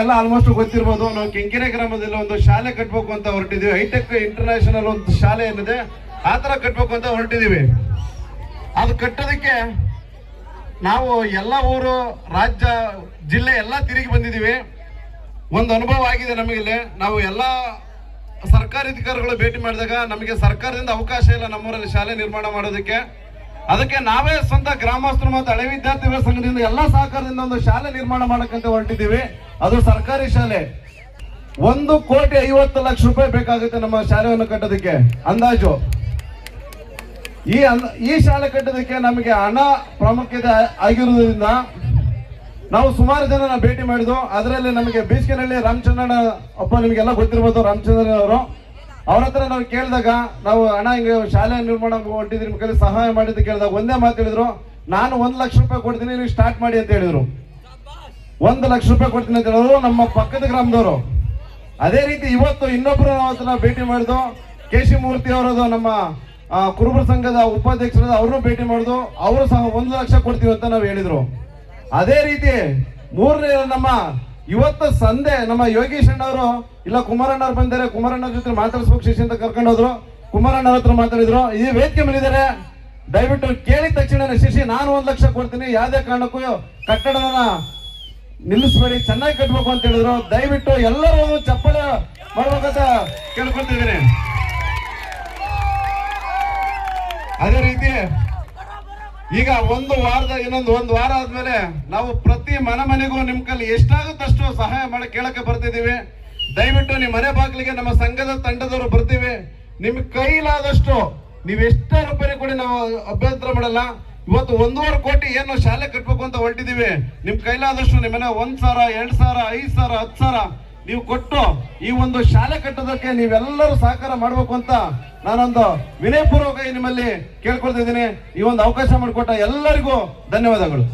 ಎಲ್ಲ ಆಲ್ಮೋಸ್ಟ್ ಗೊತ್ತಿರ್ಬೋದು. ನಾವು ಕೆಂಕೆರೆ ಗ್ರಾಮದಲ್ಲಿ ಒಂದು ಶಾಲೆ ಕಟ್ಬೇಕು ಅಂತ ಹೊರಟಿದೀವಿ. ಹೈಟೆಕ್ ಇಂಟರ್ನ್ಯಾಷನಲ್ ಒಂದು ಶಾಲೆ ಏನಿದೆ, ಆ ತರ ಕಟ್ಬೇಕು ಅಂತ ಹೊರಟಿದೀವಿ ಅದು ಕಟ್ಟೋದಕ್ಕೆ ನಾವು ಎಲ್ಲ ಊರು, ರಾಜ್ಯ, ಜಿಲ್ಲೆ ಎಲ್ಲ ತಿರುಗಿ ಬಂದಿದ್ದೀವಿ. ಒಂದು ಅನುಭವ ಆಗಿದೆ ನಮಗಿಲ್ಲಿ ನಾವು ಎಲ್ಲ ಸರ್ಕಾರಿ ಅಧಿಕಾರಿಗಳು ಭೇಟಿ ಮಾಡಿದಾಗ ನಮಗೆ ಸರ್ಕಾರದಿಂದ ಅವಕಾಶ ಇಲ್ಲ ನಮ್ಮೂರಲ್ಲಿ ಶಾಲೆ ನಿರ್ಮಾಣ ಮಾಡೋದಕ್ಕೆ. ಅದಕ್ಕೆ ನಾವೇ ಸ್ವಂತ ಗ್ರಾಮಸ್ಥರು ಮತ್ತು ಹಳೆ ವಿದ್ಯಾರ್ಥಿಗಳ ಸಂಘದಿಂದ ಎಲ್ಲ ಸಹಕಾರದಿಂದ ಒಂದು ಶಾಲೆ ನಿರ್ಮಾಣ ಮಾಡಕ್ಕಂತ ಹೊರಟಿದ್ದೀವಿ. ಅದು ಸರ್ಕಾರಿ ಶಾಲೆ. ಒಂದು ಕೋಟಿ ಐವತ್ತು ಲಕ್ಷ ರೂಪಾಯಿ ಬೇಕಾಗುತ್ತೆ ನಮ್ಮ ಶಾಲೆಯನ್ನು ಕಟ್ಟೋದಕ್ಕೆ. ಅಂದಾಜು. ಈ ಈ ಶಾಲೆ ಕಟ್ಟೋದಕ್ಕೆ ನಮಗೆ ಹಣ ಪ್ರಾಮುಖ್ಯತೆ ಆಗಿರುವುದರಿಂದ ನಾವು ಸುಮಾರು ಜನನ ಭೇಟಿ ಮಾಡಿದ್ವು ಅದರಲ್ಲಿ ನಮಗೆ ಬೀಸ್ಕೆನಹಳ್ಳಿ ರಾಮಚಂದ್ರಣ್ಣ ಅಪ್ಪ ನಿಮಗೆಲ್ಲ ಗೊತ್ತಿರ್ಬೋದು ರಾಮಚಂದ್ರನ್ ಅವರು. ಅವ್ರ ಹತ್ರ ನಾವು ಕೇಳಿದಾಗ, ನಾವು ಹಣ ಹಿಂಗೆ ಶಾಲೆ ನಿರ್ಮಾಣ ಹೊಂಟಿದ್ರಿ ನಿಮ್ಮ ಕೈಲಿ ಸಹಾಯ ಮಾಡಿದ್ದು ಕೇಳಿದಾಗ ಒಂದೇ ಮಾತು ಹೇಳಿದ್ರು, ನಾನು ಒಂದು ಲಕ್ಷ ರೂಪಾಯಿ ಕೊಡ್ತೀನಿ, ನೀವು ಸ್ಟಾರ್ಟ್ ಮಾಡಿ ಅಂತ ಹೇಳಿದ್ರು. ಒಂದು ಲಕ್ಷ ರೂಪಾಯಿ ಕೊಡ್ತೀನಿ ಅಂತ ಹೇಳಿದ್ರು ನಮ್ಮ ಪಕ್ಕದ ಗ್ರಾಮದವರು. ಅದೇ ರೀತಿ ಇವತ್ತು ಇನ್ನೊಬ್ರು ನಾವು ಭೇಟಿ ಭೇಟಿ ಕೆ ಸಿ ಮೂರ್ತಿ ಅವರದು ನಮ್ಮ ಕುರುಬರ ಸಂಘದ ಉಪಾಧ್ಯಕ್ಷರದ ಅವ್ರನ್ನೂ ಭೇಟಿ ಮಾಡಿದ್ರು ಅವರು ಸಹ ಒಂದು ಲಕ್ಷ ಕೊಡ್ತೀವಿ ಅಂತ ನಾವು ಹೇಳಿದ್ರು. ಅದೇ ರೀತಿ ಮೂರನೇ ನಮ್ಮ ಇವತ್ತು ಸಂಧೆ ನಮ್ಮ ಯೋಗೀಶ್ ಅಣ್ಣವರು, ಇಲ್ಲ ಕುಮಾರಣ್ಣ ಬಂದಿದ್ದಾರೆ, ಕುಮಾರಣ್ಣ ಜೊತೆ ಮಾತಾಡಿಸ್ಬೇಕು ಶಿಷ್ಯ ಅಂತ ಕರ್ಕೊಂಡು ಹೋದ್ರು. ಹತ್ರ ಮಾತಾಡಿದ್ರು. ಈ ವೇದಿಕೆ ಮೇಲಿದ್ದಾರೆ ದಯವಿಟ್ಟು ಕೇಳಿದ ತಕ್ಷಣ ಶಿಶಿ ನಾನು ಒಂದು ಲಕ್ಷ ಕೊಡ್ತೀನಿ, ಯಾವುದೇ ಕಾರಣಕ್ಕೂ ಕಟ್ಟಡನ ನಿಲ್ಲಿಸ್ಬೇಡಿ, ಚೆನ್ನಾಗಿ ಕಟ್ಟಬೇಕು ಅಂತ ಹೇಳಿದ್ರು. ದಯವಿಟ್ಟು ಎಲ್ಲರೂ ಚಪ್ಪಳೆ ಮಾಡ್ಬೇಕಂತ ಕೇಳ್ಕೊತಿದ್ದೀನಿ ಅದೇ ರೀತಿ ಈಗ ಒಂದು ವಾರದ, ಇನ್ನೊಂದು ಒಂದು ವಾರ ಆದ್ಮೇಲೆ ನಾವು ಪ್ರತಿ ಮನ ಮನೆಗೂ ನಿಮ್ ಕಲ್ಲಿ ಎಷ್ಟಾಗುತ್ತಷ್ಟು ಸಹಾಯ ಮಾಡಿ ಕೇಳಕ್ಕೆ ಬರ್ತಿದೀವಿ ದಯವಿಟ್ಟು ನಿಮ್ಮ ಮನೆ ಬಾಗಿಲಿಗೆ ನಮ್ಮ ಸಂಘದ ತಂಡದವರು ಬರ್ತೀವಿ. ನಿಮ್ ಕೈಲಾದಷ್ಟು ನೀವ್ ಎಷ್ಟೇ ರೂಪಾಯಿ ಕೊಡಿ ನಾವು ಅಭ್ಯಂತರ ಮಾಡಲ್ಲ. ಇವತ್ತು ಒಂದೂವರೆ ಕೋಟಿ ಏನು ಶಾಲೆ ಕಟ್ಬೇಕು ಅಂತ ಹೊರಟಿದೀವಿ ನಿಮ್ ಕೈಲಾದಷ್ಟು ನಿಮ್ಮನೆ ಒಂದ್ ಸಾವಿರ, ಎರಡ್ ಸಾವಿರ, ಐದ್ ಸಾವಿರ, ಹತ್ತು ಸಾವಿರ ನೀವು ಕೊಟ್ಟು ಈ ಒಂದು ಶಾಲೆ ಕಟ್ಟೋದಕ್ಕೆ ನೀವೆಲ್ಲರೂ ಸಹಕಾರ ಮಾಡಬೇಕು ಅಂತ ನಾನೊಂದು ವಿನಯಪೂರ್ವಕ ನಿಮ್ಮಲ್ಲಿ ಕೇಳ್ಕೊಳ್ತಿದ್ದೀನಿ ಈ ಒಂದು ಅವಕಾಶ ಮಾಡಿಕೊಟ್ಟ ಎಲ್ಲರಿಗೂ ಧನ್ಯವಾದಗಳು.